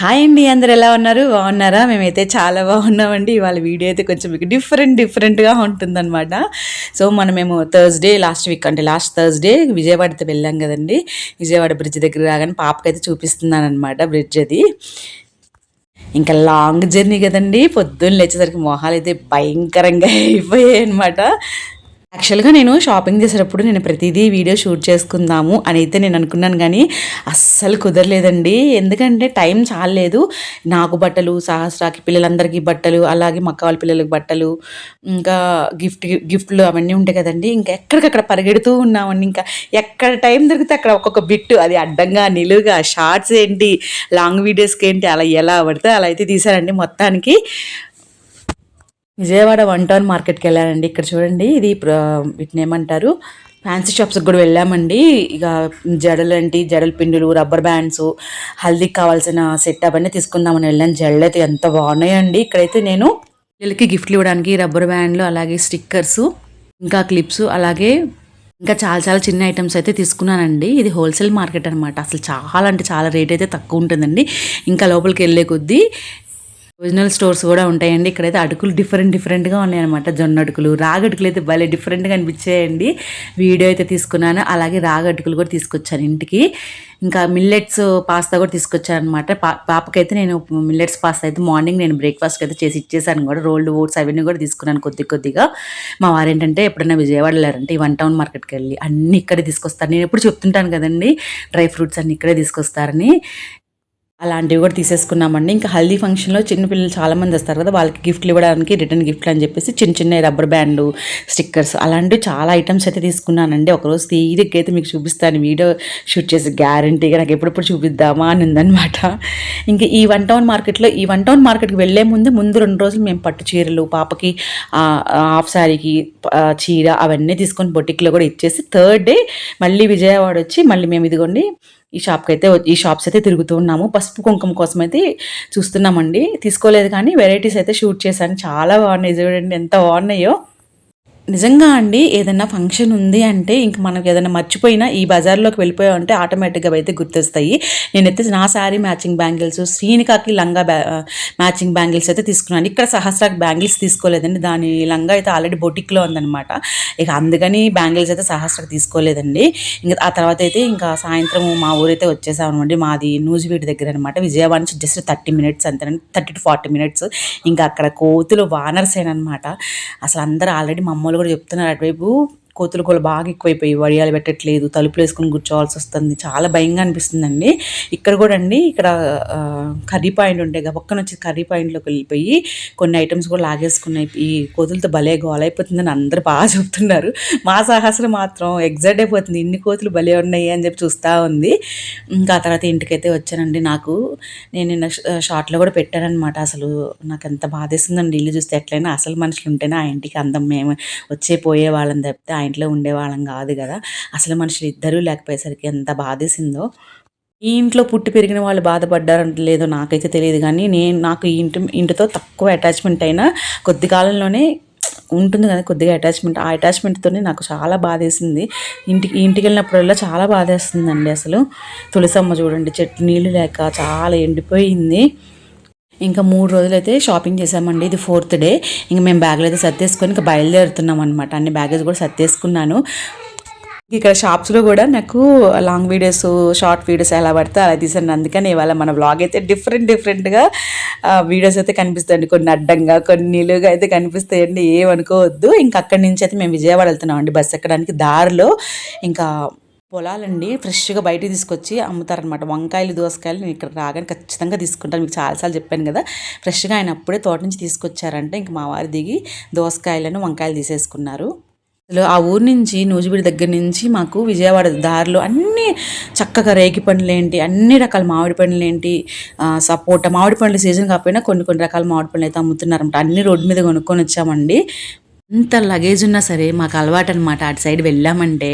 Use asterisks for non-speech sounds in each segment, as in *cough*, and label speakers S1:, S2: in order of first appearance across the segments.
S1: Hi అండి అందరు ఎలా ఉన్నారు? బాగున్నారా? మేమైతే చాలా బాగున్నామండి. ఇవాళ వీడియో అయితే కొంచెం మీకు డిఫరెంట్ డిఫరెంట్గా ఉంటుందన్నమాట. సో మనం మేము థర్స్డే లాస్ట్ వీక్ అంటే లాస్ట్ థర్స్డే విజయవాడతో వెళ్ళాం కదండి. విజయవాడ బ్రిడ్జ్ దగ్గర రాగానే పాపకైతే చూపిస్తున్నాను అనమాట బ్రిడ్జ్ అది. ఇంకా లాంగ్ జర్నీ కదండి. పొద్దున్న లేచేసరికి మొహాలు అయితే భయంకరంగా *laughs* అయిపోయాయి అనమాట యాక్చువల్గా నేను షాపింగ్ చేసేటప్పుడు నేను ప్రతిదీ వీడియో షూట్ చేసుకుందాము అని అయితే నేను అనుకున్నాను కానీ అస్సలు కుదరలేదండి. ఎందుకంటే టైం చాలేదు నాకు బట్టలు సహస్రాకి పిల్లలందరికీ బట్టలు అలాగే మక్క వాళ్ళ పిల్లలకి బట్టలు ఇంకా గిఫ్ట్ గిఫ్ట్లు అవన్నీ ఉంటాయి కదండి. ఇంకా ఎక్కడికక్కడ పరిగెడుతూ ఉన్నామండి. ఇంకా ఎక్కడ టైం దొరికితే అక్కడ ఒక్కొక్క బిట్టు అది అడ్డంగా నిలువుగా షార్ట్స్ ఏంటి లాంగ్ వీడియోస్కి ఏంటి అలా ఎలా పడితే అలా అయితే తీసారండి మొత్తానికి. విజయవాడ వన్ టౌన్ మార్కెట్కి వెళ్ళానండి. ఇక్కడ చూడండి ఇది వీటిని ఏమంటారు? ఫ్యాన్సీ షాప్స్కి కూడా వెళ్ళామండి. ఇక జడలు అంటే జడల పిండులు రబ్బర్ బ్యాండ్స్ హల్దీకి కావాల్సిన సెట్ అవన్నీ తీసుకుందామని వెళ్ళాను. జడలు అయితే ఎంత బాగున్నాయండి. ఇక్కడైతే నేను పిల్లలకి గిఫ్ట్లు ఇవ్వడానికి రబ్బర్ బ్యాండ్లు అలాగే స్టిక్కర్స్ ఇంకా క్లిప్స్ అలాగే ఇంకా చాలా చాలా చిన్న ఐటమ్స్ అయితే తీసుకున్నానండి. ఇది హోల్సేల్ మార్కెట్ అనమాట అసలు చాలా అంటే చాలా రేట్ అయితే తక్కువ ఉంటుందండి. ఇంకా లోపలికి వెళ్ళే కొద్దీ ఒరిజినల్ స్టోర్స్ కూడా ఉంటాయండి. ఇక్కడైతే అటుకులు డిఫరెంట్ డిఫరెంట్గా ఉన్నాయన్నమాట. జొన్న అటుకులు రాగటుకులు అయితే భలే డిఫరెంట్గా అనిపించాయండి. వీడియో అయితే తీసుకున్నాను. అలాగే రాగటుకులు కూడా తీసుకొచ్చాను ఇంటికి. ఇంకా మిల్లెట్స్ పాస్తా కూడా తీసుకొచ్చాను అనమాట పా పాపకైతే నేను మిల్లెట్స్ పాస్తా అయితే మార్నింగ్ నేను బ్రేక్ఫాస్ట్ అయితే చేసి ఇచ్చేసాను కూడా. రోల్డ్ ఓట్స్ అవన్నీ కూడా తీసుకున్నాను కొద్ది కొద్దిగా. మా వారు ఏంటంటే ఎప్పుడైనా విజయవాడ వెళ్ళారంటే ఈ వన్ టౌన్ మార్కెట్కి వెళ్ళి అన్నీ ఇక్కడే తీసుకొస్తారు. నేను ఎప్పుడు చెప్తుంటాను కదండి డ్రై ఫ్రూట్స్ అన్నీ ఇక్కడే తీసుకొస్తారని. అలాంటివి కూడా తీసేసుకున్నామండి. ఇంకా హల్దీ ఫంక్షన్లో చిన్నపిల్లలు చాలామంది వస్తారు కదా వాళ్ళకి గిఫ్ట్లు ఇవ్వడానికి రిటర్న్ గిఫ్ట్లు అని చెప్పేసి చిన్న చిన్న రబ్బర్ బ్యాండ్లు స్టిక్కర్స్ అలాంటివి చాలా ఐటమ్స్ అయితే తీసుకున్నానండి. ఒకరోజు తీరిగ్గా అయితే మీకు చూపిస్తాను వీడియో షూట్ చేసి గ్యారంటీగా నాకు ఎప్పుడెప్పుడు చూపిద్దామా అని ఉందనమాట ఇంకా ఈ వన్ టౌన్ మార్కెట్లో ఈ వన్ టౌన్ మార్కెట్కి వెళ్ళే ముందు ముందు రెండు రోజులు మేము పట్టు చీరలు పాపకి హాఫ్ శారీకి చీర అవన్నీ తీసుకొని బొటిక్లో కూడా ఇచ్చేసి థర్డ్ డే మళ్ళీ విజయవాడ వచ్చి మళ్ళీ మేము ఇదిగోండి ఈ షాప్కి అయితే ఈ షాప్స్ అయితే తిరుగుతూ ఉన్నాము. పసుపు కుంకుమ కోసం అయితే చూస్తున్నామండి. తీసుకోలేదు కానీ వెరైటీస్ అయితే షూట్ చేశాను. చాలా బాగున్నాయి చూడండి ఎంత బాగున్నాయో. నిజంగా అండి ఏదైనా ఫంక్షన్ ఉంది అంటే ఇంక మనకు ఏదైనా మర్చిపోయినా ఈ బజార్లోకి వెళ్ళిపోయామంటే ఆటోమేటిక్గా అయితే గుర్తొస్తాయి. నేనైతే నా శారీ మ్యాచింగ్ బ్యాంగిల్స్ శ్రీనికాకి లంగా మ్యాచింగ్ బ్యాంగిల్స్ అయితే తీసుకున్నాను. ఇక్కడ సహస్రాకి బ్యాంగిల్స్ తీసుకోలేదండి. దాని లంగా అయితే ఆల్రెడీ బొటిక్లో ఉందనమాట ఇక అందుకని బ్యాంగిల్స్ అయితే సహస్రాకి తీసుకోలేదండి. ఇంకా ఆ తర్వాత అయితే ఇంకా సాయంత్రం మా ఊరైతే వచ్చేసామనమాట మాది నూజివీడి దగ్గర అనమాట విజయవాడ నుంచి జస్ట్ థర్టీ మినిట్స్ అంతేనండి థర్టీ టు ఫార్టీ మినిట్స్. ఇంకా అక్కడ కోతులు వానర్స్ అసలు అందరూ ఆల్రెడీ మా వాళ్ళు కూడా చెప్తున్నారు అటువైపు. కోతులు కూడా బాగా ఎక్కువైపోయి వడియాలు పెట్టట్లేదు తలుపులు వేసుకుని కూర్చోవాల్సి వస్తుంది. చాలా భయంగా అనిపిస్తుందండి. ఇక్కడ కూడా అండి ఇక్కడ కర్రీ పాయింట్ ఉండే గబక్కన వచ్చి కర్రీ పాయింట్లోకి వెళ్ళిపోయి కొన్ని ఐటమ్స్ కూడా లాగేసుకున్నాయి. ఈ కోతులతో భలే గోలైపోతుందని అందరూ బాగా చెప్తున్నారు. మా సాహసం మాత్రం ఎగ్జైట్ అయిపోతుంది. ఇన్ని కోతులు భలే ఉన్నాయి అని చెప్పి చూస్తూ ఉంది. ఇంకా ఆ తర్వాత ఇంటికైతే వచ్చానండి నాకు. నేను నిన్న షార్ట్లో కూడా పెట్టానమాట అసలు. నాకు ఎంత బాధేస్తుందండి. ఇల్లు చూస్తే ఎట్లయినా అసలు మనుషులు ఉంటేనే ఆ ఇంటికి అందం మేము వచ్చే పోయే వాళ్ళని తప్పితే ఆ ఇంట్లో ఉండేవాళ్ళం కాదు కదా. అసలు మనుషులు ఇద్దరూ లేకపోయేసరికి ఎంత బాధేసిందో. ఈ ఇంట్లో పుట్టి పెరిగిన వాళ్ళు బాధపడ్డారంటే లేదో నాకైతే తెలియదు కానీ నేను నాకు ఈ ఇంటి ఇంటితో తక్కువ అటాచ్మెంట్ అయినా కొద్ది కాలంలోనే ఉంటుంది కదా కొద్దిగా అటాచ్మెంట్ ఆ అటాచ్మెంట్తోనే నాకు చాలా బాధేసింది. ఇంటికి ఇంటికి వెళ్ళినప్పుడల్లా చాలా బాధేస్తుందండి అసలు. తులసమ్మ చూడండి చెట్టు నీళ్ళు లేక చాలా ఎండిపోయింది. ఇంకా మూడు రోజులు అయితే షాపింగ్ చేసామండి ఇది ఫోర్త్ డే. ఇంకా మేము బ్యాగులు అయితే సర్దేసుకొని ఇంకా బయలుదేరుతున్నాం అనమాట అన్ని బ్యాగేజ్ కూడా సర్దేసుకున్నాను. ఇక్కడ షాప్స్లో కూడా నాకు లాంగ్ వీడియోస్ షార్ట్ వీడియోస్ ఎలా పడితే అలా తీసాను అందుకని ఇవాళ మన బ్లాగ్ అయితే డిఫరెంట్ డిఫరెంట్గా వీడియోస్ అయితే కనిపిస్తాయండి. కొన్ని అడ్డంగా కొన్ని నిలువుగా అయితే కనిపిస్తాయండి. ఏమనుకోవద్దు. ఇంకా అక్కడి నుంచి అయితే మేము విజయవాడ వెళ్తున్నామండి. బస్సు ఎక్కడానికి దారిలో. ఇంకా పొలాలండి ఫ్రెష్గా బయటికి తీసుకొచ్చి అమ్ముతారనమాట. వంకాయలు దోసకాయలు నేను ఇక్కడ రాగానే ఖచ్చితంగా తీసుకుంటాను. మీకు చాలాసార్లు చెప్పాను కదా. ఫ్రెష్గా ఆయన అప్పుడే తోట నుంచి తీసుకొచ్చారంటే. ఇంక మా వారి దిగి దోసకాయలను వంకాయలు తీసేసుకున్నారు. అసలు ఆ ఊరు నుంచి నూజిబీడి దగ్గర నుంచి మాకు విజయవాడ దారిలో అన్నీ చక్కగా రేగి పండ్లు ఏంటి అన్ని రకాల మామిడి పండ్లు ఏంటి సపోటా మామిడి పండ్ల సీజన్ కాకపోయినా కొన్ని కొన్ని రకాల మామిడి పండ్లు అయితే అమ్ముతున్నారంట. అన్ని రోడ్డు మీద కొనుక్కొని వచ్చామండి. ఎంత లగేజ్ ఉన్నా సరే మాకు అలవాటు అనమాట అటు సైడ్ వెళ్ళామంటే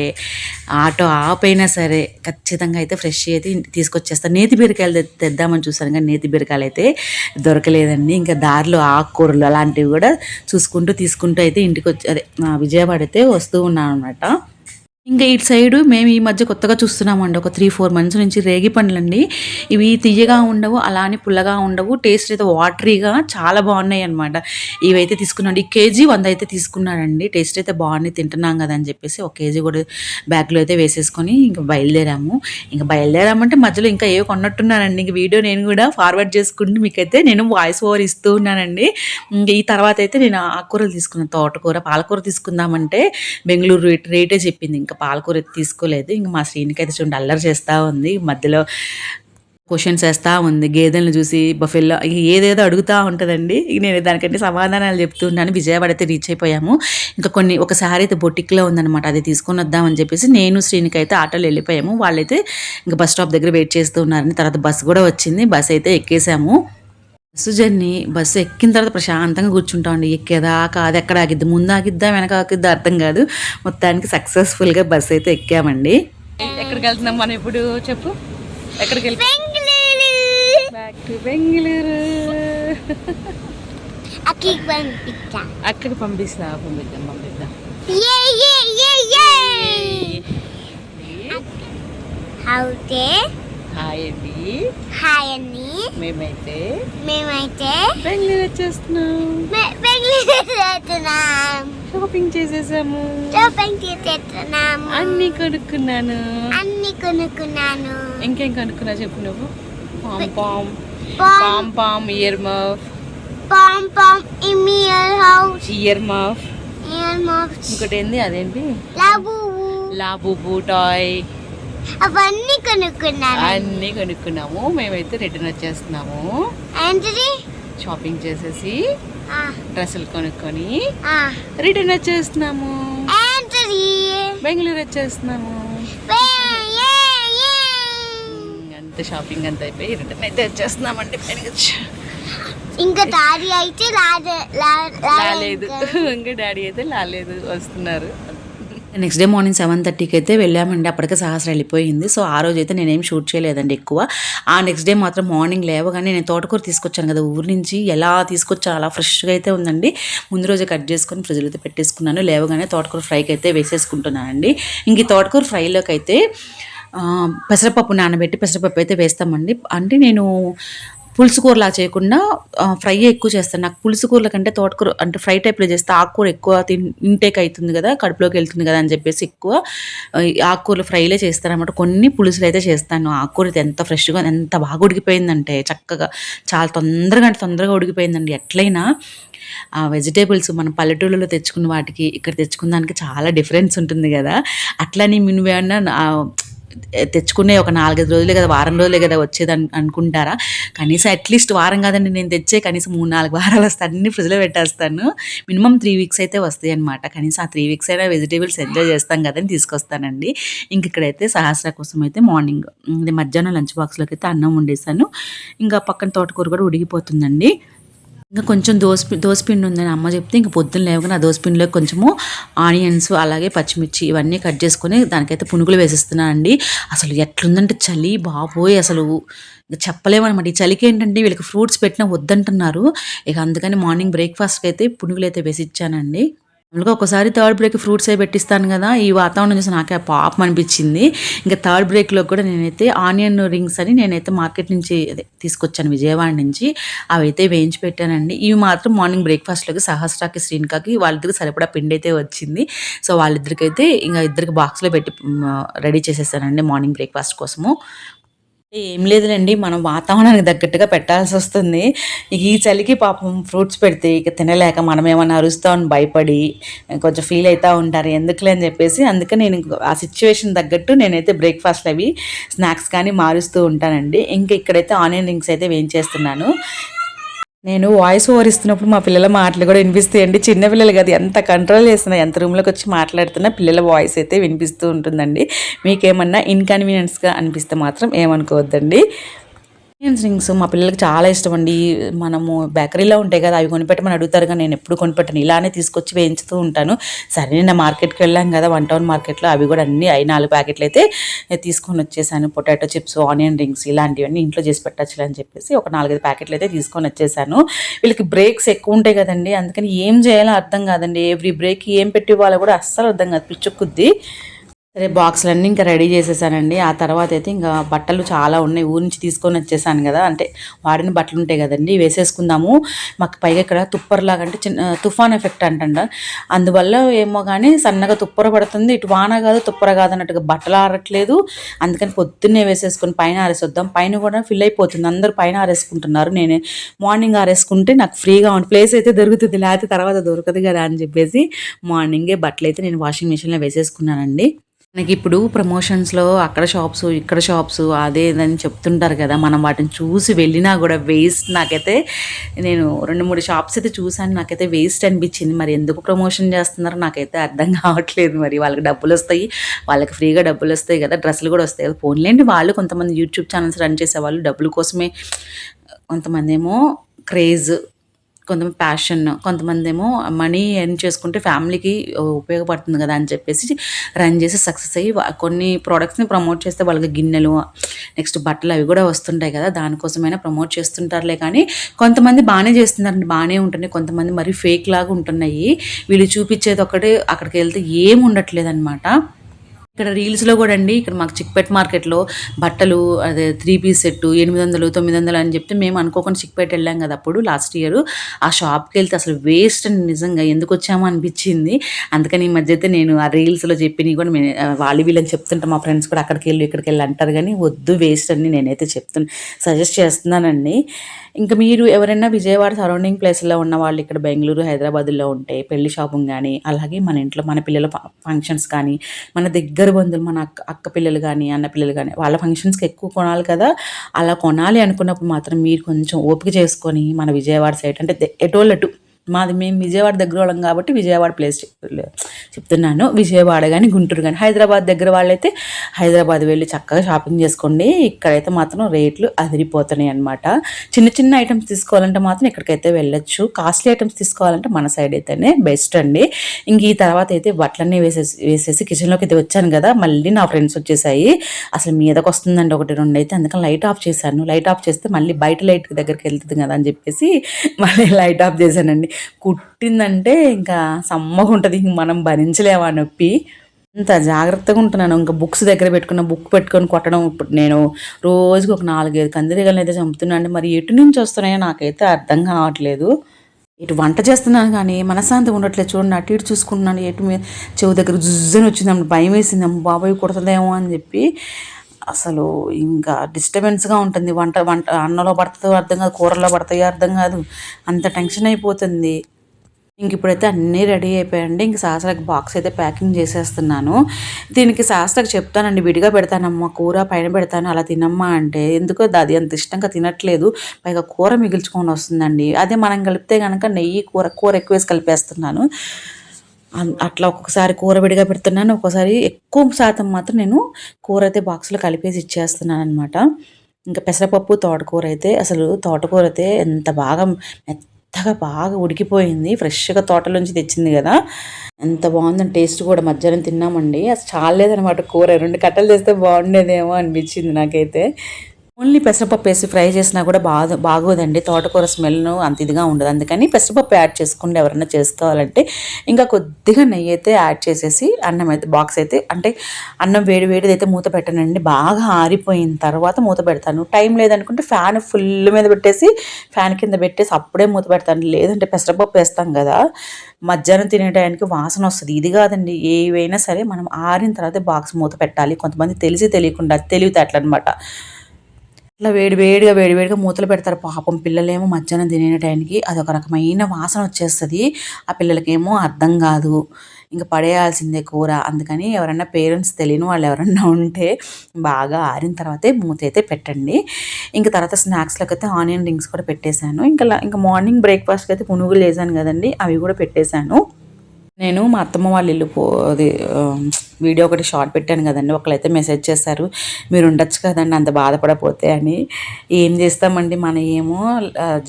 S1: ఆటో ఆపైనా సరే ఖచ్చితంగా అయితే ఫ్రెష్ అయితే తీసుకొచ్చేస్తాను నేతి బీరకాయలు తెద్దామని చూసాను కానీ నేతి బీరకాయలు అయితే దొరకలేదండి. ఇంకా దారిలో ఆకుకూరలు అలాంటివి కూడా చూసుకుంటూ తీసుకుంటూ అయితే ఇంటికి వచ్చి అదే విజయవాడ అయితే వస్తూ ఉన్నాను అనమాట ఇంకా ఇటు సైడు మేము ఈ మధ్య కొత్తగా చూస్తున్నామండి. ఒక త్రీ ఫోర్ మంత్స్ నుంచి రేగి పండ్లండి. ఇవి తీయగా ఉండవు అలా అని పుల్లగా ఉండవు. టేస్ట్ అయితే వాటరీగా చాలా బాగున్నాయి అనమాట ఇవైతే తీసుకున్నాండి. ఈ కేజీ వంద అయితే తీసుకున్నాడండి. టేస్ట్ అయితే బాగున్నాయి తింటున్నాం కదా అని చెప్పేసి ఒక కేజీ కూడా బ్యాగ్లో అయితే వేసేసుకొని ఇంకా బయలుదేరాము. ఇంకా బయలుదేరామంటే మధ్యలో ఇంకా ఏవో కొన్నట్టున్నానండి. ఇంక వీడియో నేను కూడా ఫార్వర్డ్ చేసుకుంటూ మీకైతే నేను వాయిస్ ఓవర్ ఇస్తూ ఉన్నానండి. ఈ తర్వాత అయితే నేను ఆకుకూరలు తీసుకున్నాను. తోటకూర పాలకూర తీసుకుందామంటే బెంగళూరు రేట్ రేటే చెప్పింది. ఇంకా ఇంకా పాలకూర తీసుకోలేదు. ఇంకా మా శ్రీనికి అయితే చూడండి అల్లరి చేస్తూ ఉంది. మధ్యలో క్వశ్చన్స్ వేస్తూ ఉంది. గేదెలను చూసి బఫెల్లో ఏదేదో అడుగుతూ ఉంటుందండి. నేను దానికంటే సమాధానాలు చెప్తూ ఉన్నాను. విజయవాడ అయితే రీచ్ అయిపోయాము. ఇంకా కొన్ని ఒకసారి అయితే బొటిక్లో ఉందన్నమాట. అది తీసుకొని వద్దామని చెప్పేసి నేను శ్రీనికి అయితే ఆటోలో వెళ్ళిపోయాము. వాళ్ళైతే ఇంకా బస్ స్టాప్ దగ్గర వెయిట్ చేస్తూ ఉన్నారని తర్వాత బస్సు కూడా వచ్చింది. బస్ అయితే ఎక్కేసాము. బస్సు జర్నీ బస్సు ఎక్కిన తర్వాత ప్రశాంతంగా కూర్చుంటామండి ఎక్కేదాకా అది ఎక్కడ ఆగిద్ది? ముందు ఆగిద్దా వెనక ఆగిద్దా? అర్థం కాదు. మొత్తానికి సక్సెస్ఫుల్గా బస్సు అయితే ఎక్కామండి. ఎక్కడికి వెళ్తున్నాం మనం ఇప్పుడు? చెప్పు. ఎక్కడికి వెళ్ళి బ్యాక్ టు బెంగళూరు. అక్కడికి పంపిస్తా పంపిద్దాం పంపిద్దాం.
S2: యే యే యే యే. అయితే
S1: హాయ్ అండి.
S2: హాయ్ అని
S1: మేమైతే
S2: మేమైతే
S1: బెంగళూరు వచ్చేస్తున్నాం.
S2: బెంగళూరు వెళ్తున్నాం
S1: షాపింగ్ చేసేసాము.
S2: షాపింగ్ చేసేస్తున్నాం
S1: అన్ని కొనుక్కున్నాను.
S2: అన్ని కొనుక్కున్నాను.
S1: ఇంకేం కొనుక్కున్నా చెప్పు నువ్వు? Pom pom.
S2: Pom
S1: pom earmuff
S2: pom pom ఇమియర్ house
S1: year మఫ్
S2: ear mouse
S1: ఇంకోటి ఏంది? అదేంటి?
S2: లాబు
S1: లాబుబు టాయ్
S2: అవన్నీ కొనుక్కున్నాను.
S1: అన్నీ కొనుక్కున్నాము. మేమైతే రిటర్న్ వచ్చేస్తున్నాము.
S2: ఏంటిది?
S1: షాపింగ్ చేసేసి డ్రెస్సులు కొనుక్కొని. రిటర్న్ వచ్చేస్తున్నాము.
S2: ఏంటిది?
S1: బెంగళూరు వచ్చేస్తున్నాము. అంత షాపింగ్ అంతా అయిపోయి రిటర్న్ అయితే వచ్చేస్తున్నామండి పైనకి
S2: ఇంకా దారి అయితే లాదే లా-
S1: లాలేదు. ఇంకా డాడీ అయితే లాలేదు వస్తున్నారు. నెక్స్ట్ డే మార్నింగ్ సెవెన్ థర్టీకి అయితే వెళ్ళామండి. అప్పటికే సహస్ర వెళ్ళిపోయింది. సో ఆ రోజు అయితే నేనేం షూట్ చేయలేదండి ఎక్కువ. ఆ నెక్స్ట్ డే మాత్రం మార్నింగ్ లేవగానే నేను తోటకూర తీసుకొచ్చాను కదా ఊరి నుంచి. ఎలా తీసుకొచ్చాను అలా ఫ్రెష్గా అయితే ఉందండి. ముందు రోజే కట్ చేసుకొని ఫ్రిడ్జ్లో అయితే పెట్టేసుకున్నాను. లేవగానే తోటకూర ఫ్రైకి అయితే వేసేసుకుంటున్నానండి. ఇంక ఈ తోటకూర ఫ్రైలోకి అయితే పెసరపప్పు నానబెట్టి పెసరపప్పు అయితే వేస్తామండి. అంటే నేను పులుసు కూరలా చేయకుండా ఫ్రై ఎక్కువ చేస్తాను. నాకు పులుసు కూరల కంటే తోటకూర అంటే ఫ్రై టైప్లో చేస్తే ఆకుకూర ఎక్కువ ఇంటేక్ అవుతుంది కదా కడుపులోకి వెళ్తుంది కదా అని చెప్పేసి ఎక్కువ ఆకుకూరలు ఫ్రైలే చేస్తాను అనమాట కొన్ని పులుసులు అయితే చేస్తాను. ఆకుకూర అయితే ఎంత ఫ్రెష్గా ఎంత బాగా ఉడికిపోయిందంటే చక్కగా చాలా తొందరగా అంటే తొందరగా ఉడికిపోయిందండి. ఎట్లయినా ఆ వెజిటేబుల్స్ మనం పల్లెటూళ్ళలో తెచ్చుకున్న వాటికి ఇక్కడ తెచ్చుకున్న దానికి చాలా డిఫరెన్స్ ఉంటుంది కదా. అట్లని నువ్వేమన్నా తెచ్చుకునే ఒక నాలుగైదు రోజులే కదా వారం రోజులే కదా వచ్చేది అనుకుంటారా? కనీసం అట్లీస్ట్ వారం కాదండి నేను తెచ్చే కనీసం మూడు నాలుగు వారాలు వస్తాయి అన్ని ఫ్రిడ్జ్లో పెట్టేస్తాను. మినిమం త్రీ వీక్స్ అయితే వస్తాయి అనమాట కనీసం ఆ త్రీ వీక్స్ అయినా వెజిటేబుల్స్ ఎంజాయ్ చేస్తాం కదని తీసుకొస్తానండి. ఇంక ఇక్కడైతే సహస్ర కోసం అయితే మార్నింగ్ మధ్యాహ్నం లంచ్ బాక్స్లోకి అయితే అన్నం వండేసాను. ఇంకా పక్కన తోటకూర కూడా ఉడిగిపోతుందండి ఇంకా కొంచెం దోసపి దోసపిండి ఉందని అమ్మ చెప్తే ఇంక పొద్దున్న లేవగానే ఆ దోసపిండిలో కొంచెము ఆనియన్స్ అలాగే పచ్చిమిర్చి ఇవన్నీ కట్ చేసుకొని దానికైతే పునుగులు వేసిస్తున్నానండి అసలు ఎట్లుందంటే చలి బాబోయ్ అసలు. చెప్పలేమన్నమాట ఈ చలికి ఏంటంటే వీళ్ళకి ఫ్రూట్స్ పెట్టినా వద్దంటున్నారు. ఇక అందుకని మార్నింగ్ బ్రేక్ఫాస్ట్కి అయితే పునుగులు అయితే వేసి ఇచ్చానండి. అందులో ఒకసారి థర్డ్ బ్రేక్ ఫ్రూట్స్ అయి పెట్టిస్తాను కదా ఈ వాతావరణం చూసి నాకే పాపం అనిపించింది. ఇంకా థర్డ్ బ్రేక్లో కూడా నేనైతే ఆనియన్ రింగ్స్ అని నేనైతే మార్కెట్ నుంచి అదే తీసుకొచ్చాను విజయవాడ నుంచి. అవి అయితే వేయించి పెట్టానండి. ఇవి మాత్రం మార్నింగ్ బ్రేక్ఫాస్ట్లోకి సహస్రాకి శ్రీనికాకి వాళ్ళిద్దరికి సరిపడా పిండి అయితే వచ్చింది. సో వాళ్ళిద్దరికైతే ఇంకా ఇద్దరికి బాక్స్లో పెట్టి రెడీ చేసేసానండి మార్నింగ్ బ్రేక్ఫాస్ట్ కోసము. ఏం లేదులేండి మనం వాతావరణానికి తగ్గట్టుగా పెట్టాల్సి వస్తుంది. ఈ చలికి పాపం ఫ్రూట్స్ పెడితే ఇక తినలేక మనం ఏమైనా అరుస్తామని భయపడి కొంచెం ఫీల్ అవుతూ ఉంటారు. ఎందుకులే అని చెప్పేసి అందుకే నేను ఆ సిచ్యువేషన్ తగ్గట్టు నేనైతే బ్రేక్ఫాస్ట్ అవి స్నాక్స్ కానీ మారుస్తూ ఉంటానండి. ఇంకా ఇక్కడైతే ఆనియన్ రింగ్స్ అయితే వేయించేస్తున్నాను. నేను వాయిస్ ఓవర్ ఇస్తున్నప్పుడు మా పిల్లల మాటలు కూడా వినిపిస్తాయండి. చిన్న పిల్లలు కదా ఎంత కంట్రోల్ చేస్తున్నా ఎంత రూమ్లోకి వచ్చి మాట్లాడుతున్నా పిల్లల వాయిస్ అయితే వినిపిస్తూ ఉంటుందండి. మీకేమన్నా ఇన్కన్వీనియన్స్గా అనిపిస్తే మాత్రం ఏమనుకోవద్దండి. ఆనియన్స్ రింగ్స్ మా పిల్లలకి చాలా ఇష్టం అండి. మనము బేకరీలో ఉంటాయి కదా అవి కొనిపెట్టమని అడుగుతారు కానీ నేను ఎప్పుడు కొనిపెట్టను. ఇలానే తీసుకొచ్చి వేయించుతూ ఉంటాను. సరే నిన్న మార్కెట్కి వెళ్ళాం కదా వన్ టౌన్ మార్కెట్లో అవి కూడా అన్ని ఐదు నాలుగు ప్యాకెట్లు అయితే తీసుకొని వచ్చేసాను. పొటాటో చిప్స్ ఆనియన్ రింగ్స్ ఇలాంటివన్నీ ఇంట్లో చేసి పెట్టచ్చులే అని చెప్పేసి ఒక నాలుగైదు ప్యాకెట్లు అయితే తీసుకొని వచ్చేసాను. వీళ్ళకి బ్రేక్స్ ఎక్కువ ఉంటాయి కదండి అందుకని ఏం చేయాలో అర్థం కాదండి. ఎవ్రీ బ్రేక్ ఏం పెట్టి ఇవ్వాలో కూడా అస్సలు అర్థం కాదు. పిచ్చుకుద్ది సరే బాక్స్లన్నీ ఇంకా రెడీ చేసేసానండి. ఆ తర్వాత అయితే ఇంకా బట్టలు చాలా ఉన్నాయి. ఊరి నుంచి తీసుకొని వచ్చేసాను కదా. అంటే వాడిన బట్టలు ఉంటాయి కదండి వేసేసుకుందాము. మాకు పైగా ఇక్కడ తుప్పర్లాగా అంటే చిన్న తుఫాన్ ఎఫెక్ట్ అంటండ. అందువల్ల ఏమో కానీ సన్నగా తుప్పర పడుతుంది. ఇటు వాన కాదు తుప్పర కాదు అన్నట్టుగా బట్టలు ఆరట్లేదు. అందుకని పొద్దున్నే వేసేసుకొని పైన ఆరేసొద్దాం. పైన కూడా ఫిల్ అయిపోతుంది. అందరూ పైన ఆరేసుకుంటున్నారు. నేనే మార్నింగ్ ఆరేసుకుంటే నాకు ఫ్రీగా ఉంది ప్లేస్ అయితే దొరుకుతుంది. లేకపోతే తర్వాత దొరకదు కదా అని చెప్పేసి మార్నింగే బట్టలు అయితే నేను వాషింగ్ మిషన్లో వేసేసుకున్నానండి. మనకి ఇప్పుడు ప్రమోషన్స్లో అక్కడ షాప్స్ ఇక్కడ షాప్స్ అదే ఇదని చెప్తుంటారు కదా. మనం వాటిని చూసి వెళ్ళినా కూడా వేస్ట్. నాకైతే నేను రెండు మూడు షాప్స్ అయితే చూసాను. నాకైతే వేస్ట్ అనిపించింది. మరి ఎందుకు ప్రమోషన్ చేస్తున్నారో నాకైతే అర్థం *laughs* కావట్లేదు. మరి వాళ్ళకి డబ్బులు వస్తాయి. వాళ్ళకి ఫ్రీగా డబ్బులు వస్తాయి కదా. డ్రెస్సులు కూడా వస్తాయి. కదా ఫోన్లేండి వాళ్ళు కొంతమంది యూట్యూబ్ ఛానల్స్ రన్ చేసే వాళ్ళు డబ్బుల కోసమే కొంతమంది ఏమో క్రేజ్ కొంతమంది ప్యాషన్ కొంతమంది ఏమో మనీ ఎర్న్ చేసుకుంటే ఫ్యామిలీకి ఉపయోగపడుతుంది కదా అని చెప్పేసి రన్ చేసి సక్సెస్ అయ్యి కొన్ని ప్రోడక్ట్స్ని ప్రమోట్ చేస్తే వాళ్ళకి గిన్నెలు నెక్స్ట్ బట్టలు అవి కూడా వస్తుంటాయి కదా దానికోసమైనా ప్రమోట్ చేస్తుంటారులే కానీ కొంతమంది బాగానే చేస్తున్నారండి బాగానే ఉంటున్నాయి. కొంతమంది మరి ఫేక్ లాగా ఉంటున్నాయి. వీళ్ళు చూపించేది ఒకటి అక్కడికి వెళ్తే ఏం ఉండట్లేదు అనమాట ఇక్కడ రీల్స్లో కూడా అండి ఇక్కడ మాకు చిక్పేట్ మార్కెట్లో బట్టలు అదే త్రీ పీస్ సెట్ ఎనిమిది వందలు తొమ్మిది వందలు అని చెప్తే మేము అనుకోకుండా చిక్పేట వెళ్ళాం కదా అప్పుడు లాస్ట్ ఇయర్ ఆ షాప్కి వెళ్తే అసలు వేస్ట్ అని నిజంగా. ఎందుకు వచ్చామో అనిపించింది. అందుకని ఈ మధ్య అయితే నేను ఆ రీల్స్లో చెప్పినవి కూడా మే- వాళ్ళు వీళ్ళని చెప్తుంటే మా ఫ్రెండ్స్ కూడా అక్కడికి వెళ్ళి ఇక్కడికి వెళ్ళి అంటారు కానీ వద్దు వేస్ట్ అని నేనైతే చెప్తున్నా. సజెస్ట్ చేస్తున్నానండి. ఇంకా మీరు ఎవరైనా విజయవాడ సరౌండింగ్ ప్లేస్లో ఉన్న వాళ్ళు ఇక్కడ బెంగళూరు హైదరాబాద్లో ఉంటే పెళ్ళి షాపింగ్ కానీ అలాగే మన ఇంట్లో మన పిల్లల ఫంక్షన్స్ కానీ మన దగ్గర బంధువులు మన అక్క అక్క పిల్లలు కానీ అన్న పిల్లలు కానీ వాళ్ళ ఫంక్షన్స్కి ఎక్కువ కొనాలి కదా. అలా కొనాలి అనుకున్నప్పుడు మాత్రం మీరు కొంచెం ఓపిక చేసుకొని మన విజయవాడ సైడ్ అంటే ఎటోళ్ళటు మాది మేము విజయవాడ దగ్గర వాళ్ళం కాబట్టి విజయవాడ ప్లేస్ చెప్తున్నాను. విజయవాడ కానీ గుంటూరు కానీ హైదరాబాద్ దగ్గర వాళ్ళైతే హైదరాబాద్ వెళ్ళి చక్కగా షాపింగ్ చేసుకోండి. ఇక్కడైతే మాత్రం రేట్లు అదిరిపోతున్నాయి అనమాట చిన్న చిన్న ఐటమ్స్ తీసుకోవాలంటే మాత్రం ఇక్కడికైతే వెళ్ళొచ్చు. కాస్ట్లీ ఐటమ్స్ తీసుకోవాలంటే మన సైడ్ అయితేనే బెస్ట్ అండి. ఇంక ఈ తర్వాత అయితే బట్టలన్నీ వేసేసి వేసేసి కిచెన్లోకి అయితే వచ్చాను కదా మళ్ళీ నా ఫ్రెండ్స్ వచ్చేసాయి. అసలు మీదకి వస్తుందండి ఒకటి రెండు అయితే. అందుకని లైట్ ఆఫ్ చేశాను. లైట్ ఆఫ్ చేస్తే మళ్ళీ బయట లైట్ దగ్గరికి వెళ్తుంది కదా అని చెప్పేసి మళ్ళీ లైట్ ఆఫ్ చేశానండి. కుట్టిందంటే ఇంకా సమ్మగా ఉంటుంది ఇంక మనం భరించలేము ఆ నొప్పి. అంత జాగ్రత్తగా ఉంటున్నాను. ఇంకా బుక్స్ దగ్గర పెట్టుకున్న బుక్ పెట్టుకొని కొట్టడం ఇప్పుడు నేను రోజుకి ఒక నాలుగైదు కందిరీగలను అయితే చంపుతున్నాను మరి ఎటు నుంచి వస్తున్నాయో నాకైతే అర్థం కావట్లేదు. ఇటు వంట చేస్తున్నాను కానీ మనశ్శాంతి ఉండట్లేదు. చూడండి అటు ఇటు చూసుకుంటున్నాను. ఎటు మీద చెవు దగ్గర జుజ్జని వచ్చిందమ్మ భయం వేసింది. అమ్మ బాబాయ్ కొడుతుందేమో అని చెప్పి అసలు ఇంకా డిస్టర్బెన్స్గా ఉంటుంది. వంట వంట అన్నంలో పడుతుందో అర్థం కాదు కూరలో పడతాయో అర్థం కాదు. అంత టెన్షన్ అయిపోతుంది. ఇంక ఇప్పుడైతే అన్నీ రెడీ అయిపోయాయండి. ఇంక శాస్త్రకి బాక్స్ అయితే ప్యాకింగ్ చేసేస్తున్నాను. దీనికి శాస్త్రకి చెప్తానండి విడిగా పెడతానమ్మా కూర పైన పెడతాను అలా తినమ్మా అంటే. ఎందుకో అది అంత ఇష్టంగా తినట్లేదు. పైగా కూర మిగిల్చుకొని వస్తుందండి. అదే మనం కలిపితే కనుక నెయ్యి కూర కూర ఎక్కువ వేసి కలిపేస్తున్నాను. అట్లా ఒక్కొక్కసారి కూర విడిగా పెడుతున్నాను. ఒక్కోసారి ఎక్కువ శాతం మాత్రం నేను కూర అయితే బాక్స్లో కలిపేసి ఇచ్చేస్తున్నాను అనమాట ఇంకా పెసరపప్పు తోటకూర అయితే అసలు తోటకూర అయితే ఎంత బాగా మెత్తగా బాగా ఉడికిపోయింది. ఫ్రెష్గా తోటలోంచి తెచ్చింది కదా. ఎంత బాగుందని టేస్ట్ కూడా మధ్యాహ్నం తిన్నామండి. అసలు చాలేదనమాట కూర. రెండు కట్టలు చేస్తే బాగుండేదేమో అనిపించింది నాకైతే. ఓన్లీ పెసరపప్పు వేసి ఫ్రై చేసినా కూడా బాగా బాగోదండి. తోటకూర స్మెల్ను అంత ఇదిగా ఉండదు. అందుకని పెసరపప్పు యాడ్ చేసుకుంటే ఎవరైనా చేసుకోవాలంటే ఇంకా కొద్దిగా నెయ్యి అయితే యాడ్ చేసేసి అన్నం అయితే బాక్స్ అయితే అంటే అన్నం వేడి వేడిది అయితే మూత పెట్టనండి. బాగా ఆరిపోయిన తర్వాత మూత పెడతాను. టైం లేదనుకుంటే ఫ్యాన్ ఫుల్ మీద పెట్టేసి ఫ్యాన్ కింద పెట్టేసి అప్పుడే మూత పెడతాను. లేదంటే పెసరపప్పు వేస్తాం కదా మధ్యాహ్నం తినే టైంకి వాసన వస్తుంది. ఇది కాదండి. ఏవైనా సరే మనం ఆరిన తర్వాత బాక్స్ మూత పెట్టాలి. కొంతమంది తెలిసి తెలియకుండా తెలివితేటలు అనమాట ఇట్లా వేడి వేడిగా వేడి వేడిగా మూతలు పెడతారు. పాపం పిల్లలేమో మధ్యాహ్నం తినే టైంకి అదొక రకమైన వాసన వచ్చేస్తుంది. ఆ పిల్లలకేమో అర్థం కాదు. ఇంకా పడేయాల్సిందే కూర. అందుకని ఎవరైనా పేరెంట్స్ తెలియని వాళ్ళు ఎవరైనా ఉంటే బాగా ఆరిన తర్వాతే మూత అయితే పెట్టండి. ఇంకా తర్వాత స్నాక్స్లోకి అయితే ఆనియన్ రింగ్స్ కూడా పెట్టేశాను. ఇంకా ఇంకా మార్నింగ్ బ్రేక్ఫాస్ట్కి అయితే పునుగులు వేసాను కదండి అవి కూడా పెట్టేశాను. నేను మా అత్తమ్మ వాళ్ళ ఇల్లు పో అది వీడియో ఒకటి షార్ట్ పెట్టాను కదండి ఒకళ్ళైతే మెసేజ్ చేశారు మీరు ఉండొచ్చు కదండి అంత బాధపడపోతే అని. ఏం చేస్తామండి మన ఏమో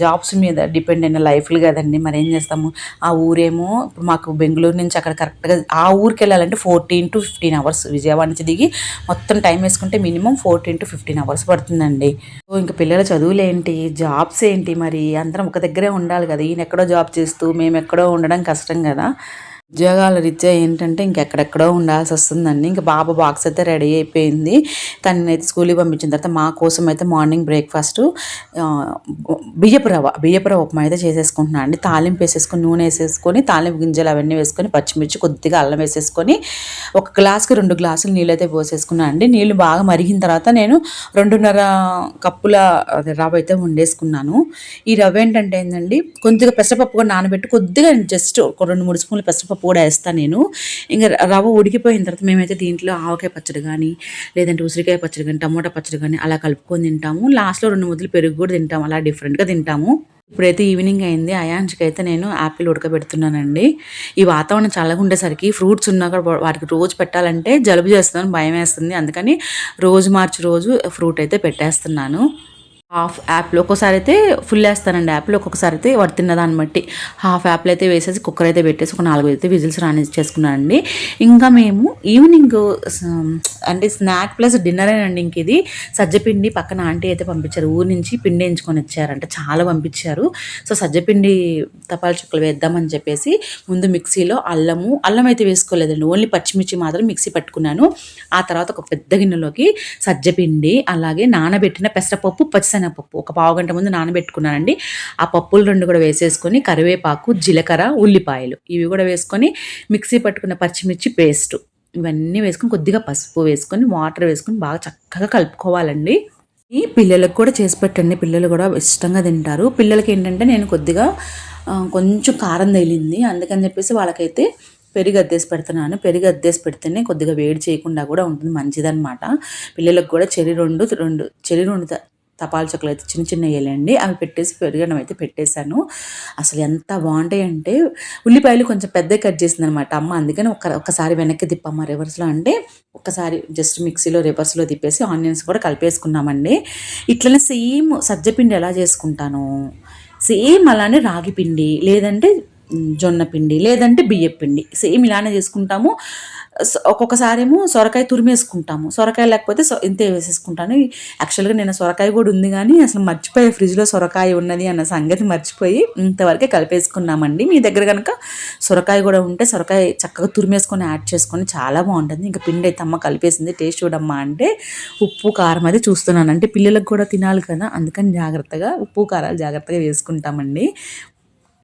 S1: జాబ్స్ మీద డిపెండ్ అయిన లైఫ్లు కదండి మరి ఏం చేస్తాము? ఆ ఊరేమో ఇప్పుడు మాకు బెంగళూరు నుంచి అక్కడ కరెక్ట్గా ఆ ఊరికి వెళ్ళాలంటే fourteen to fifteen hours Vijayawada నుంచి దిగి మొత్తం టైం వేసుకుంటే minimum fourteen to fifteen hours పడుతుందండి. సో ఇంకా పిల్లల చదువులు ఏంటి జాబ్స్ ఏంటి మరి అందరం ఒక దగ్గరే ఉండాలి కదా ఈయన ఎక్కడో జాబ్ చేస్తూ మేము ఎక్కడో ఉండడం కష్టం కదా. ఉద్యోగాల రీత్యా ఏంటంటే ఇంకెక్కడెక్కడో ఉండాల్సి వస్తుందండి. ఇంకా బాబు బాక్స్ అయితే రెడీ అయిపోయింది. తనైతే స్కూల్కి పంపించిన తర్వాత మా కోసం అయితే మార్నింగ్ బ్రేక్ఫాస్ట్ బియ్యపు రవ్వ బియ్యపు రవ్వ ఉప్మా అయితే చేసేసుకుంటున్నాను అండి. తాలింపు వేసేసుకొని నూనె వేసేసుకొని తాలింపు గింజలు అవన్నీ వేసుకొని పచ్చిమిర్చి కొద్దిగా అల్లం వేసేసుకొని ఒక గ్లాస్కి రెండు గ్లాసులు నీళ్ళు అయితే పోసేసుకున్నాను అండి. నీళ్ళు బాగా మరిగిన తర్వాత నేను రెండున్నర కప్పుల రవ్వ అయితే వండేసుకున్నాను. ఈ రవ్వ ఏంటంటే ఏంటండి కొద్దిగా పెసరపప్పు కూడా నానబెట్టి కొద్దిగా జస్ట్ ఒక రెండు మూడు స్పూన్లు పెసరపప్పు కూడా వేస్తాను నేను. ఇంకా రవ్వ ఉడికిపోయిన తర్వాత మేమైతే దీంట్లో ఆవకాయ పచ్చడి కానీ లేదంటే ఉసిరికాయ పచ్చడి కానీ టమోటా పచ్చడి కానీ అలా కలుపుకొని తింటాము. లాస్ట్లో రెండు ముద్దలు పెరుగు కూడా తింటాము. అలా డిఫరెంట్గా తింటాము. ఇప్పుడైతే ఈవినింగ్ అయింది. అయాంజ్కి అయితే నేను యాపిల్ ఉడకబెడుతున్నానండి. ఈ వాతావరణం చల్లగా ఉండేసరికి ఫ్రూట్స్ ఉన్నా కూడా వాటికి రోజు పెట్టాలంటే జలుబు చేస్తుందని భయం వేస్తుంది అందుకని రోజు మార్చి రోజు ఫ్రూట్ అయితే పెట్టేస్తున్నాను. హాఫ్ యాప్లు ఒక్కోసారి అయితే ఫుల్ వేస్తానండి యాప్లు ఒక్కొక్కసారి అయితే వాడు తిన్న దాన్ని బట్టి. హాఫ్ యాప్లు అయితే వేసేసి కుక్కర్ అయితే పెట్టేసి ఒక నాలుగు అయితే విజిల్స్ రాని చేసుకున్నానండి. ఇంకా మేము ఈవినింగ్ అంటే స్నాక్ ప్లస్ డిన్నర్ అండి ఇంక ఇది. సజ్జపిండి పక్కన ఆంటీ అయితే పంపించారు. ఊరు నుంచి పిండి ఎంచుకొని వచ్చారంట. చాలా పంపించారు. సో సజ్జపిండి తపాల చుక్కలు వేద్దామని చెప్పేసి ముందు మిక్సీలో అల్లము అల్లం అయితే వేసుకోలేదండి. ఓన్లీ పచ్చిమిర్చి మాత్రం మిక్సీ పట్టుకున్నాను. ఆ తర్వాత ఒక పెద్ద గిన్నెలోకి సజ్జపిండి అలాగే నానబెట్టిన పెసరపప్పు పచ్చిశనగపప్పు ఒక పావు గంట ముందు నానబెట్టుకున్నానండి. ఆ పప్పులు రెండు కూడా వేసేసుకొని కరివేపాకు జీలకర్ర ఉల్లిపాయలు. ఇవి కూడా వేసుకొని మిక్సీ పట్టుకున్న పచ్చిమిర్చి పేస్ట్. ఇవన్నీ వేసుకొని కొద్దిగా పసుపు వేసుకొని వాటర్ వేసుకొని బాగా చక్కగా కలుపుకోవాలండి. ఈ పిల్లలకు కూడా చేసి పెట్టండి. పిల్లలు కూడా ఇష్టంగా తింటారు. పిల్లలకి ఏంటంటే నేను కొద్దిగా కొంచెం కారం తగిలింది. అందుకని చెప్పేసి వాళ్ళకైతే పెరుగు అద్దేసి పెడుతున్నాను. పెరుగు అద్దేసి పెడితేనే కొద్దిగా వేడి చేయకుండా కూడా ఉంటుంది. మంచిదన్నమాట. పిల్లలకు కూడా చెరి రెండు రెండు చెరి రెండు తపాల చుక్కలు అయితే చిన్న చిన్న వేయాలండి అవి పెట్టేసి పెరుగన్నం అయితే పెట్టేశాను. అసలు ఎంత బాగుంటాయి అంటే ఉల్లిపాయలు కొంచెం పెద్దగా కట్ చేసింది అనమాట అమ్మ. అందుకని ఒక్క ఒక్కసారి వెనక్కి తిప్పమ్మ రివర్స్లో అంటే ఒక్కసారి జస్ట్ మిక్సీలో రివర్స్లో తిప్పేసి ఆనియన్స్ కూడా కలిపేసుకున్నామండి. ఇట్లనే సేమ్ సజ్జపిండి ఎలా చేసుకుంటాను? సేమ్ అలానే రాగి పిండి. లేదంటే జొన్న పిండి లేదంటే బియ్యం పిండి సేమ్ ఇలానే చేసుకుంటాము. స- ఒక్కొక్కసారి ఏమో సొరకాయ తురిమేసుకుంటాము. సొరకాయ లేకపోతే సొ- ఇంతే వేసేసుకుంటాను. యాక్చువల్గా నేను సొరకాయ కూడా ఉంది కానీ అసలు మర్చిపోయి ఫ్రిడ్జ్లో సొరకాయ ఉన్నది అన్న సంగతి మర్చిపోయి ఇంతవరకే కలిపేసుకున్నామండి. మీ దగ్గర కనుక సొరకాయ కూడా ఉంటే సొరకాయ చక్కగా తురిమేసుకొని యాడ్ చేసుకొని చాలా బాగుంటుంది. ఇంకా పిండి అయితే అమ్మ కలిపేసింది. టేస్ట్ చూడమ్మా అంటే ఉప్పు కారం అది చూస్తున్నాను. అంటే పిల్లలకు కూడా తినాలి కదా అందుకని జాగ్రత్తగా ఉప్పు కారాలు జాగ్రత్తగా వేసుకుంటామండి.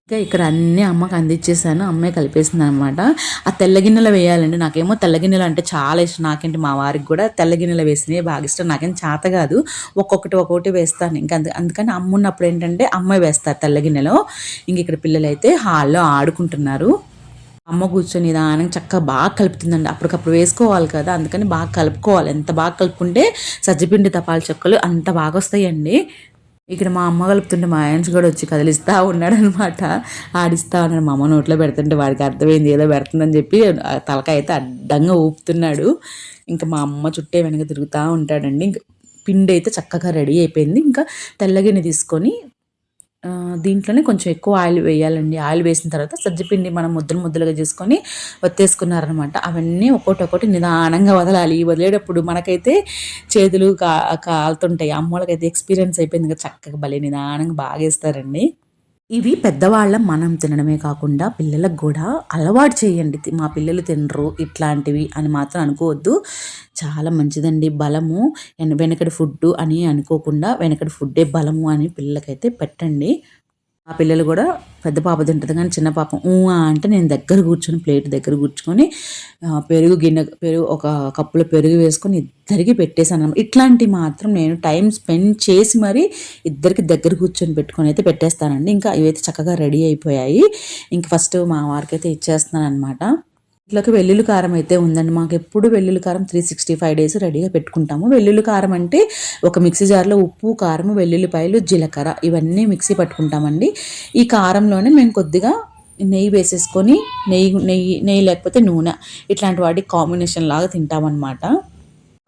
S1: ఇంకా ఇక్కడ అన్నీ అమ్మకి అందించేసాను అమ్మే కలిపేసింది అనమాట ఆ తెల్ల గిన్నెలో వేయాలండి. నాకేమో తెల్ల గిన్నెలు అంటే చాలా ఇష్టం. నాకేంటి మా వారికి కూడా తెల్ల గిన్నెలో వేసినవి బాగా ఇష్టం. నాకేం చేత కాదు. ఒక్కొక్కటి ఒక్కొక్కటి వేస్తాను. ఇంకా అందుకని అమ్మ ఉన్నప్పుడు ఏంటంటే అమ్మాయి వేస్తారు తెల్ల గిన్నెలో. ఇంక ఇక్కడ పిల్లలు అయితే హాల్లో ఆడుకుంటున్నారు. అమ్మ కూర్చొని నిదానంగా చక్కగా బాగా కలుపుతుందండి. అప్పటికప్పుడు వేసుకోవాలి కదా. అందుకని బాగా కలుపుకోవాలి. ఎంత బాగా కలుపుకుంటే సజ్జపిండి తపాల చెక్కలు అంత బాగా వస్తాయండి. ఇక్కడ మా అమ్మ కలుపుతుంటే మా ఆయన్స్ కూడా వచ్చి కదిలిస్తూ ఉన్నాడనమాట ఆడిస్తూ ఉన్నాడు. మా అమ్మ నోట్లో పెడుతుంటే వాడికి అర్థమైంది ఏదో పెడుతుందని చెప్పి ఆ తలకాయ అయితే అడ్డంగా ఊపుతున్నాడు. ఇంకా మా అమ్మ చుట్టే వెనక తిరుగుతూ ఉంటాడండి. ఇంకా పిండి అయితే చక్కగా రెడీ అయిపోయింది. ఇంకా తెల్లగిన్నె తీసుకొని దీంట్లోనే కొంచెం ఎక్కువ ఆయిల్ వేయాలండి. ఆయిల్ వేసిన తర్వాత సజ్జపిండి మనం ముద్దలు ముద్దలుగా చేసుకొని వత్తేసుకున్నారనమాట. అవన్నీ ఒక్కొక్కటి ఒకటి నిదానంగా వదలాలి. వదిలేటప్పుడు మనకైతే చేతులు కా కాలుతుంటాయి. అమ్మోళ్ళకైతే ఎక్స్పీరియన్స్ అయిపోయింది. కదా చక్కగా భలే నిదానంగా బాగా వేస్తారండి ఇవి పెద్దవాళ్ళ మనం తినడమే కాకుండా పిల్లలకు కూడా అలవాటు చేయండి. మా పిల్లలు తినరు ఇట్లాంటివి అని మాత్రం అనుకోవద్దు. చాలా మంచిదండి బలము. వెనకటి ఫుడ్ అని అనుకోకుండా వెనకటి ఫుడ్డే బలము అని పిల్లలకైతే పెట్టండి. ఆ పిల్లలు కూడా పెద్ద పాప తింటుంది కానీ చిన్న పాప ఊహా అంటే నేను దగ్గర కూర్చొని ప్లేట్ దగ్గర కూర్చుకొని పెరుగు గిన్నె పెరుగు ఒక కప్పులో పెరుగు వేసుకొని ఇద్దరికి పెట్టేశాను అనమాట ఇట్లాంటివి మాత్రం నేను టైం స్పెండ్ చేసి మరి ఇద్దరికి దగ్గర కూర్చొని పెట్టుకొని అయితే పెట్టేస్తానండి. ఇంకా ఇవైతే చక్కగా రెడీ అయిపోయాయి. ఇంక ఫస్ట్ మా వారికి అయితే ఇచ్చేస్తున్నాను అనమాట ఇంట్లోకి వెల్లుల్లి కారం అయితే ఉందండి. మాకు ఎప్పుడు వెల్లుల్లి కారం త్రీ సిక్స్టీ ఫైవ్ డేస్ రెడీగా పెట్టుకుంటాము. వెల్లుల్లి కారం అంటే ఒక మిక్సీ జార్లో ఉప్పు కారం వెల్లుల్లిపాయలు జీలకర్ర ఇవన్నీ మిక్సీ పట్టుకుంటామండి. ఈ కారంలోనే మేము కొద్దిగా నెయ్యి వేసేసుకొని నెయ్యి నెయ్యి నెయ్యి లేకపోతే నూనె ఇట్లాంటి వాటి కాంబినేషన్ లాగా తింటామన్నమాట.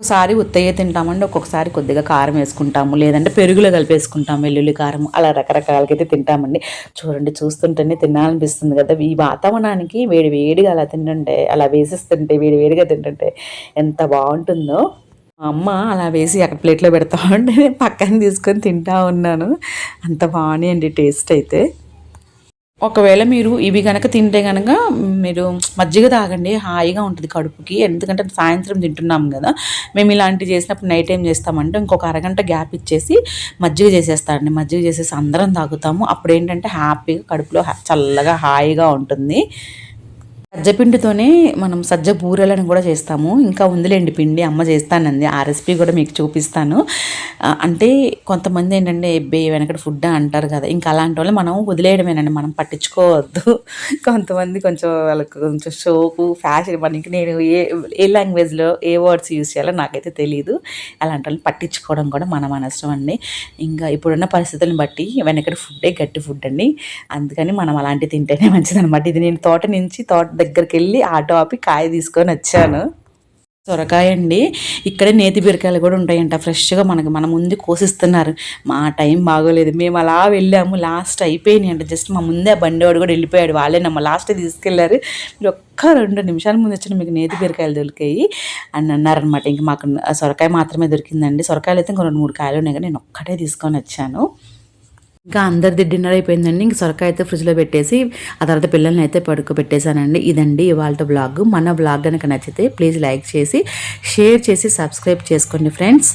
S1: ఒకసారి ఉత్తయ్య తింటామండి ఒక్కొక్కసారి కొద్దిగా కారం వేసుకుంటాము లేదంటే పెరుగులో కలిపేసుకుంటాం వెల్లుల్లి కారం అలా రకరకాలకి అయితే తింటామండి. చూడండి చూస్తుంటేనే తినాలనిపిస్తుంది కదా. ఈ వాతావరణానికి వేడి వేడిగా అలా తింటుంటే అలా వేసిస్తుంటే వేడి వేడిగా తింటుంటే ఎంత బాగుంటుందో. మా అమ్మ అలా వేసి అక్కడ ప్లేట్లో పెడతా ఉంటే నేను పక్కన తీసుకొని తింటా ఉన్నాను. అంత బాగున్నాయండి టేస్ట్ అయితే. ఒకవేళ మీరు ఇవి కనుక తింటే కనుక మీరు మజ్జిగ తాగండి హాయిగా ఉంటుంది కడుపుకి. ఎందుకంటే సాయంత్రం తింటున్నాం కదా. మేము ఇలాంటివి చేసినప్పుడు నైట్ టైం చేస్తామంటే ఇంకొక అరగంట గ్యాప్ ఇచ్చేసి మజ్జిగ చేసేస్తారండి. మజ్జిగ చేసేసి అందరం తాగుతాము. అప్పుడు ఏంటంటే హ్యాపీగా కడుపులో చల్లగా హాయిగా ఉంటుంది. సజ్జపిండితోనే మనం సజ్జ బూరెలను కూడా చేస్తాము. ఇంకా ఉందిలేండి పిండి అమ్మ చేస్తానంది. ఆ రెసిపీ కూడా మీకు చూపిస్తాను. అంటే కొంతమంది ఏంటంటే ఎబ్బే వెనకటి ఫుడ్ అంటారు కదా. ఇంకా అలాంటి వాళ్ళు మనం వదిలేయడమేనండి. మనం పట్టించుకోవద్దు. *laughs* కొంతమంది కొంచెం వాళ్ళకి కొంచెం షోకు ఫ్యాషన్ మనకి నేను ఏ ఏ లాంగ్వేజ్లో ఏ వర్డ్స్ యూజ్ చేయాలో నాకైతే తెలియదు అలాంటి వాళ్ళని పట్టించుకోవడం కూడా మన అనవసరం అండి. ఇంకా ఇప్పుడున్న పరిస్థితులను బట్టి వెనకటి ఫుడ్డే గట్టి ఫుడ్ అండి. అందుకని మనం అలాంటివి తింటేనే *laughs* మంచిదనమాట ఇది నేను తోట నుంచి తోట దగ్గరికి వెళ్ళి ఆటో ఆపి కాయ తీసుకొని వచ్చాను. సొరకాయ అండి. ఇక్కడే నేతి బీరకాయలు కూడా ఉంటాయంట. ఫ్రెష్గా మనకి మన ముందు కోసిస్తున్నారు. మా టైం బాగోలేదు. మేము అలా వెళ్ళాము. లాస్ట్ అయిపోయినాయి అంట జస్ట్ మా ముందే ఆ బండివాడు కూడా వెళ్ళిపోయాడు. వాళ్ళే నమ్మ లాస్ట్ తీసుకెళ్ళారు. మీరు ఒక్క రెండు నిమిషాల ముందు వచ్చిన మీకు నేతి బీరకాయలు దొరికాయి అని అన్నారనమాట ఇంక మాకు సొరకాయ మాత్రమే దొరికిందండి. సొరకాయలు అయితే ఇంకో రెండు మూడు కాయలు ఉన్నాయి. కానీ నేను ఒక్కటే తీసుకొని వచ్చాను. ఇంకా అందరిది డిన్నర్ అయిపోయిందండి. ఇంక సొరకాయ అయితే ఫ్రిడ్జ్లో పెట్టేసి ఆ తర్వాత పిల్లల్ని అయితే పడుకోబెట్టేశానండి. ఇదండి ఇవాళ బ్లాగ్ మన బ్లాగ్ కనుక నచ్చితే ప్లీజ్ లైక్ చేసి షేర్ చేసి సబ్స్క్రైబ్ చేసుకోండి ఫ్రెండ్స్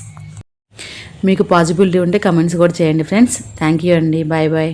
S1: మీకు పాజిబిలిటీ ఉంటే కమెంట్స్ కూడా చేయండి ఫ్రెండ్స్ థ్యాంక్ యూ అండి. Bye bye